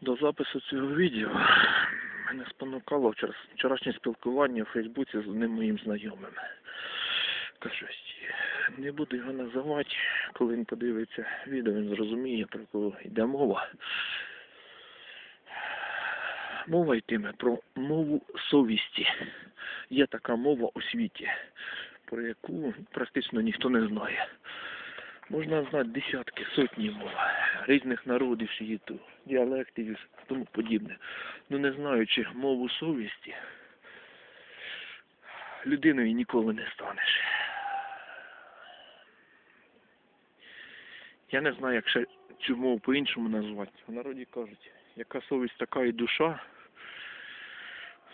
До запису цього відео мене спонукало вчора- вчорашнє спілкування в Фейсбуці з одним моїм знайомим. Кажуть, не буду його називати, коли він подивиться відео, він зрозуміє, про кого йде мова. Мова йтиме про мову совісті. Є така мова у світі, про яку практично ніхто не знає. Можна знати десятки, сотні мов різних народів світу, діалектів і тому подібне. Ну не знаючи мову совісті, людиною ніколи не станеш. Я не знаю, як ще цю мову по-іншому назвати. В народі кажуть, яка совість, така і душа,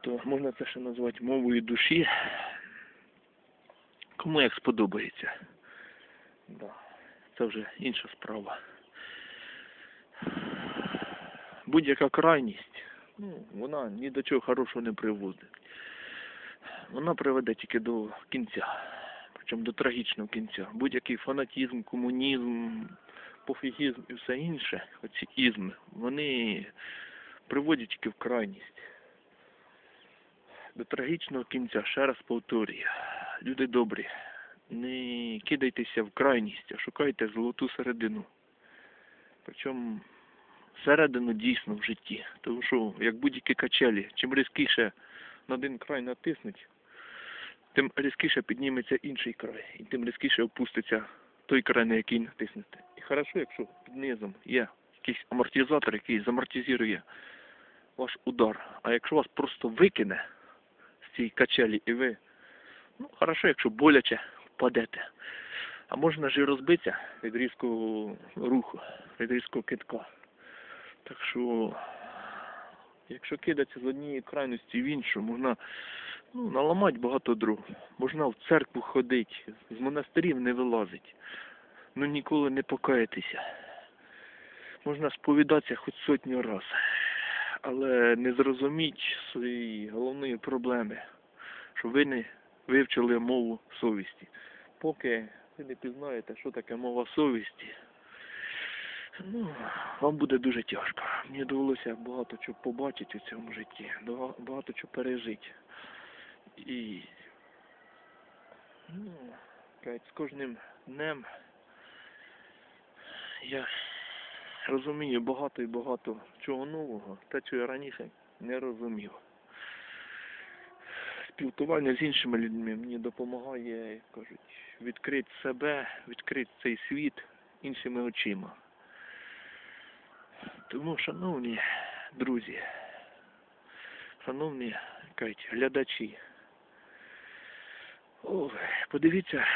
то можна це ще назвати мовою душі. Кому як сподобається. Да. Це вже інша справа. Будь-яка крайність, ну, вона ні до чого хорошого не приводить. Вона приведе тільки до кінця, причому до трагічного кінця. Будь-який фанатізм, комунізм, пофігізм і все інше, оці ізми, вони приводять тільки в крайність. До трагічного кінця, ще раз повторюю, люди добрі, не кидайтеся в крайність, а шукайте золоту середину. Причому середину дійсно в житті. Тому що, як будь-які качелі, чим різкіше на один край натиснуть, тим різкіше підніметься інший край, і тим різкіше опуститься той край, на який натиснете. І хорошо, якщо під низом є якийсь амортизатор, який замортизує ваш удар. А якщо вас просто викине з цієї качелі і ви, ну, хорошо, якщо боляче впадете. А можна ж і розбитися від різкого руху, від різкого китка. Так що, якщо кидатися з однієї крайності в іншу, можна ну, наламати багато дров. Можна в церкву ходити, з монастирів не вилазить. Ну ніколи не покаятися. Можна сповідатися хоч сотню раз, але не зрозуміть своєї головної проблеми, що ви не вивчили мову совісті. Поки ви не пізнаєте, що таке мова совісті, ну, вам буде дуже тяжко. Мені довелося багато чого побачити у цьому житті, багато чого пережити. І ну, з кожним днем я розумію багато і багато чого нового, те, чого я раніше не розумів. Спілкування з іншими людьми мені допомагає, як кажуть, відкрити себе, відкрити цей світ іншими очима. Тому, шановні друзі, шановні кажуть, глядачі, ой, подивіться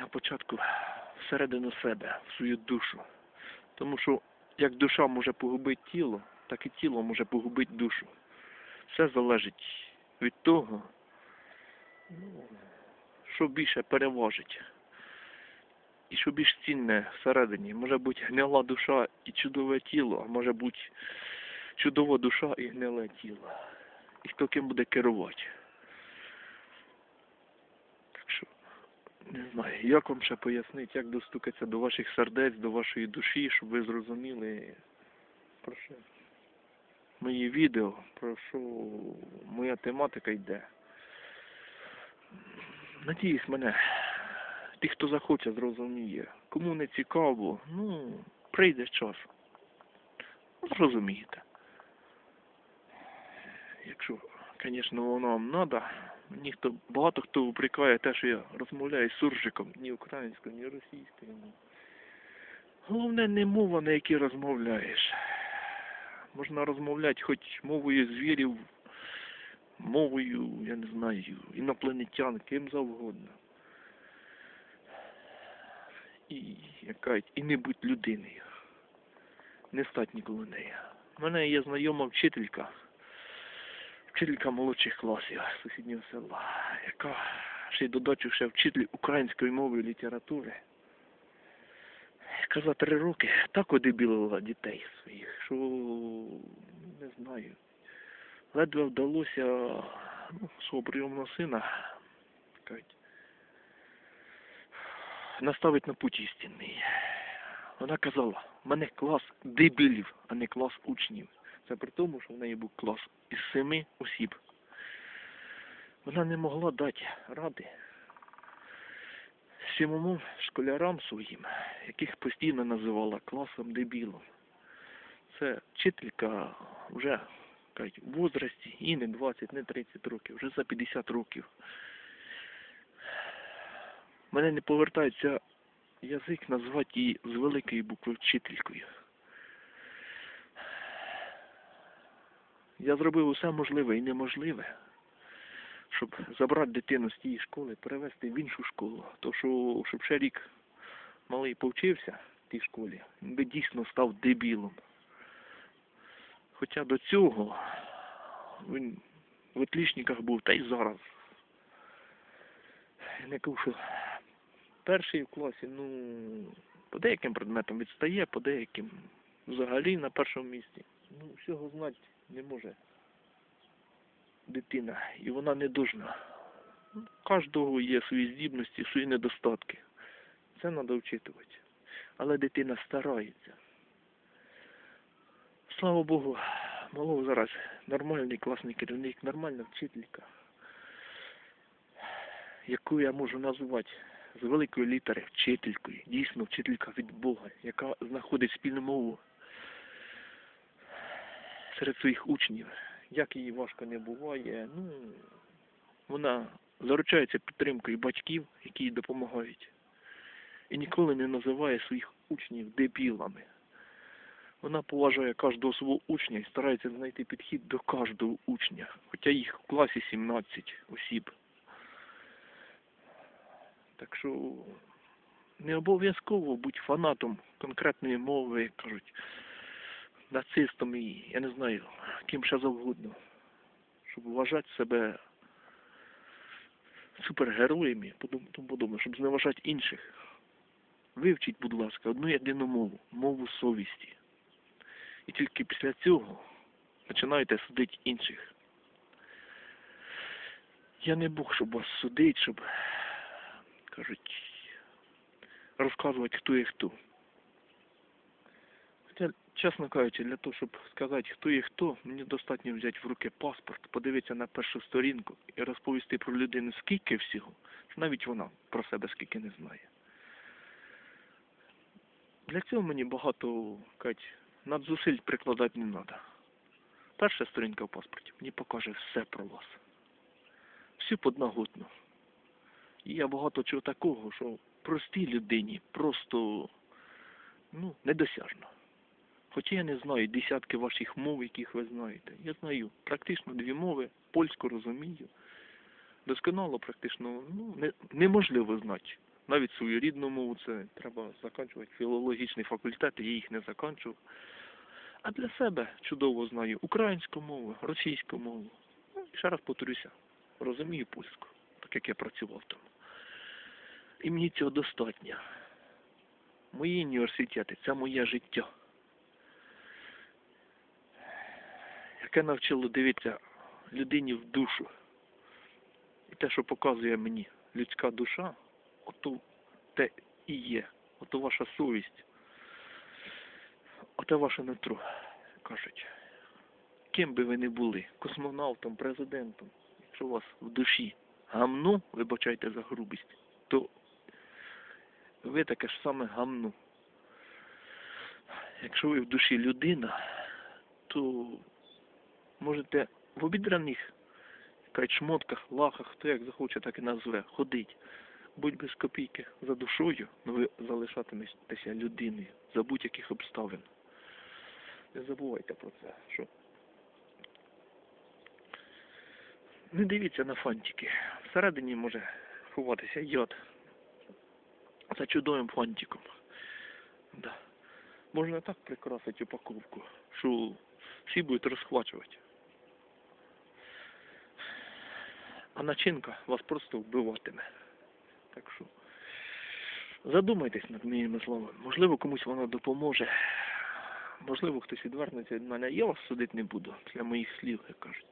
на початку всередину себе, в свою душу. Тому що як душа може погубити тіло, так і тіло може погубити душу. Все залежить від того, що більше переважить. І що більш цінне всередині. Може бути гнила душа і чудове тіло, а може бути чудова душа і гниле тіло. І хто ким буде керувати. Так що, не знаю, як вам ще пояснити, як достукатися до ваших сердець, до вашої душі, щоб ви зрозуміли, про що мої відео, про що моя тематика йде. Надіюсь, мене ті, хто захоче, зрозуміє. Кому не цікаво, ну, прийде час. Зрозумієте. Якщо, звісно, воно вам треба, мені хто, багато хто упрекає те, що я розмовляю з суржиком, ні українською, ні російською. Головне не мова, на якій розмовляєш. Можна розмовляти хоч мовою звірів, мовою, я не знаю, інопланетян, ким завгодно. І, як кажуть, і не будь людиною. Не стать ніколи нею. У мене є знайома вчителька, вчителька молодших класів сусіднього села, яка ще й додачу ще вчитель української мови і літератури. Яка за три роки так одебілила дітей своїх, що не знаю. Ледве вдалося ну, свого прийомного сина кажуть, наставить на путь істинний. Вона казала, в мене клас дебілів, а не клас учнів. Це при тому, що в неї був клас із семи осіб. Вона не могла дати ради сімому школярам своїм, яких постійно називала класом дебілом. Це вчителька вже кажуть, в возрасті і не 20, не 30 років, вже за 50 років. Мене не повертається язик назвати її з великої букви вчителькою. Я зробив усе можливе і неможливе, щоб забрати дитину з тієї школи, перевезти в іншу школу. То що, щоб ще рік малий повчився в тій школі, він би дійсно став дебілом. Хоча до цього він в отлічниках був, та й зараз. Не кажу, що перший в класі, ну, по деяким предметам відстає, по деяким взагалі на першому місці. Ну, всього знати не може дитина, і вона не должна. У кожного є свої здібності, свої недостатки. Це треба вчитувати. Але дитина старається. Слава Богу, малого зараз нормальний класний керівник, нормальна вчителька, яку я можу назвати з великої літери вчителькою, дійсно вчителька від Бога, яка знаходить спільну мову серед своїх учнів. Як їй важко не буває, ну вона заручається підтримкою батьків, які їй допомагають, і ніколи не називає своїх учнів дебілами. Вона поважає кожного свого учня і старається знайти підхід до кожного учня, хоча їх в класі 17 осіб. Так що не обов'язково бути фанатом конкретної мови, як кажуть, нацистом і я не знаю, ким ще завгодно, щоб вважати себе супергероями, тому подобне, щоб зневажати інших. Вивчіть, будь ласка, одну єдину мову, мову совісті. І тільки після цього починаєте судити інших. Я не Бог, щоб вас судити, щоб, кажуть, розказувати, хто є хто. Хоча, чесно кажучи, для того, щоб сказати, хто є хто, мені достатньо взяти в руки паспорт, подивитися на першу сторінку і розповісти про людину скільки всього, що навіть вона про себе скільки не знає. Для цього мені багато кажуть, надзусиль прикладати не треба. Перша сторінка в паспорті мені покаже все про вас. Всю подноготну. І я багато чого такого, що простій людині просто ну, недосяжно. Хоча я не знаю десятки ваших мов, яких ви знаєте. Я знаю практично дві мови, польську розумію. Досконало практично ну, не, неможливо знати. Навіть свою рідну мову це треба закінчувати філологічний факультет, я їх не закінчував. А для себе чудово знаю українську мову, російську мову. Ну, і ще раз повторюся, розумію польську, так як я працював там. І мені цього достатньо. Мої університети це моє життя. Яке навчило дивитися людині в душу. І те, що показує мені людська душа, ото те і є. Ото ваша совість. Оте ваше нутро, кажуть. Ким би ви не були, космонавтом, президентом, якщо у вас в душі гамно, вибачайте за грубість, то ви таке ж саме гамно. Якщо ви в душі людина, то можете в обідраних кажуть, шмотках, лахах, хто як захоче, так і назве, ходить. Будь без копійки за душою, але ви залишатиметеся людиною за будь-яких обставин. Не забувайте про це, що не дивіться на фантики. Всередині може ховатися яд. За чудовим фантиком. Да. Можна так прикрасити упаковку, що всі будуть розхвачувати. А начинка вас просто вбиватиме. Так що задумайтесь над моїми словами. Можливо, комусь вона допоможе. Можливо, хтось відвернеться від мене. Я вас судити не буду для моїх слів, як кажуть.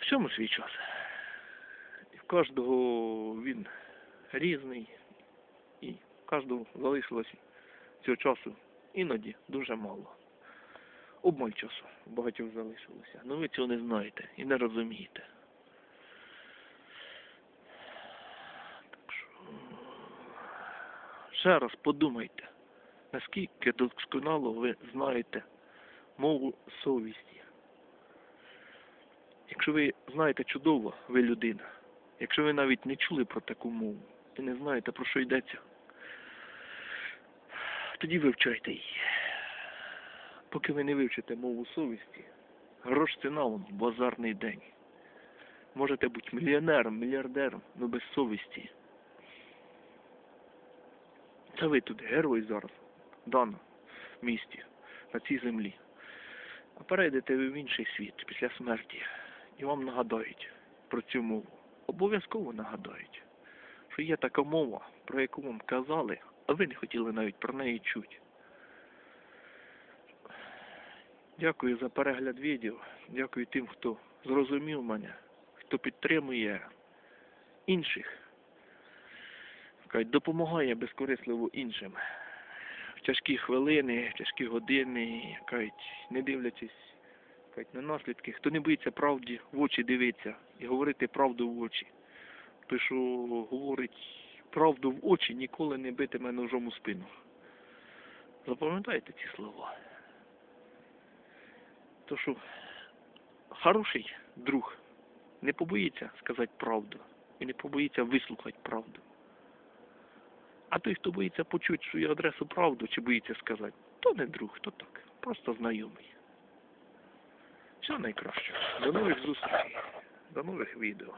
Всьому свій час. І в кожного він різний. І в кожного залишилось цього часу іноді дуже мало. Обмаль часу багатьох залишилося. Ну ви цього не знаєте і не розумієте. Так що ще раз подумайте, наскільки досконало ви знаєте мову совісті. Якщо ви знаєте чудово, ви людина. Якщо ви навіть не чули про таку мову і не знаєте, про що йдеться, тоді вивчайте її. Поки ви не вивчите мову совісті, грош ціна вам базарний день. Можете бути мільйонером, мільярдером, але без совісті. Це ви тут герой зараз, в місті, на цій землі. А перейдете ви в інший світ після смерті, і вам нагадають про цю мову. Обов'язково нагадають, що є така мова, про яку вам казали, а ви не хотіли навіть про неї чути. Дякую за перегляд відео. Дякую тим, хто зрозумів мене, хто підтримує інших. Кажуть, допомагає безкорисливо іншим. В тяжкі хвилини, в тяжкі години, кажуть, не дивлячись кажуть, на наслідки. Хто не боїться правді в очі дивитися і говорити правду в очі. Той, що говорить правду в очі, ніколи не битиме ножом у спину. Запам'ятайте ці слова. То що хороший друг не побоїться сказати правду і не побоїться вислухати правду. А той, хто боїться почути свою адресу правду чи боїться сказати, то не друг, то так, просто знайомий. Все найкраще. До нових зустрічей, до нових відео.